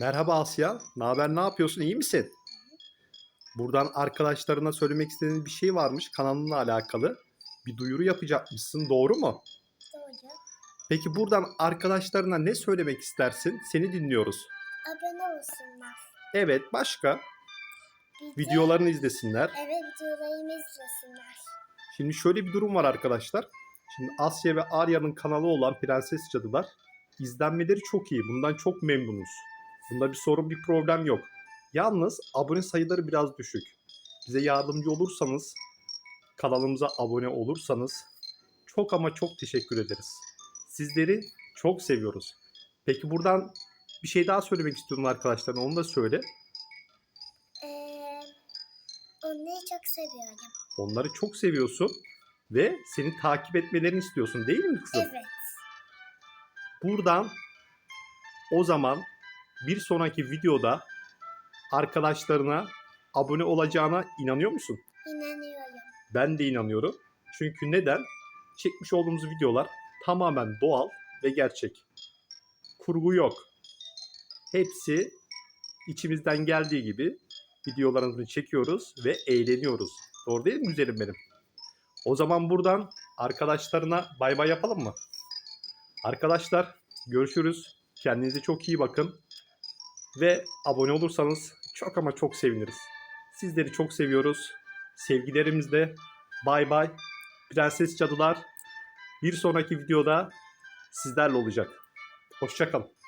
Merhaba Asya. Ne haber? Ne yapıyorsun? İyi misin? Buradan arkadaşlarına söylemek istediğin bir şey varmış kanalınla alakalı. Bir duyuru yapacakmışsın. Doğru mu? Doğru. Peki buradan arkadaşlarına ne söylemek istersin? Seni dinliyoruz. Abone olsunlar. Evet, başka Bir de- videolarını izlesinler. Evet videolarımı izlesinler. Şimdi şöyle bir durum var arkadaşlar. Şimdi Asya ve Arya'nın kanalı olan Prenses Cadılar izlenmeleri çok iyi. Bundan çok memnunuz. Bunda bir sorun, bir problem yok. Yalnız abone sayıları biraz düşük. Bize yardımcı olursanız, kanalımıza abone olursanız çok ama çok teşekkür ederiz. Sizleri çok seviyoruz. Peki buradan bir şey daha söylemek istiyorum arkadaşlar. Onu da söyle. Ee, onları çok seviyorum. Onları çok seviyorsun ve seni takip etmelerini istiyorsun değil mi kızım? Evet. Buradan o zaman bir sonraki videoda arkadaşlarına abone olacağına inanıyor musun? İnanıyorum. Ben de inanıyorum. Çünkü neden? Çekmiş olduğumuz videolar tamamen doğal ve gerçek. Kurgu yok. Hepsi içimizden geldiği gibi videolarımızı çekiyoruz ve eğleniyoruz. Doğru değil mi güzelim benim? O zaman buradan arkadaşlarına bay bay yapalım mı? Arkadaşlar görüşürüz. Kendinize çok iyi bakın. Ve abone olursanız çok ama çok seviniriz. Sizleri çok seviyoruz. Sevgilerimizle bay bay. Prenses Cadılar bir sonraki videoda sizlerle olacak. Hoşçakalın.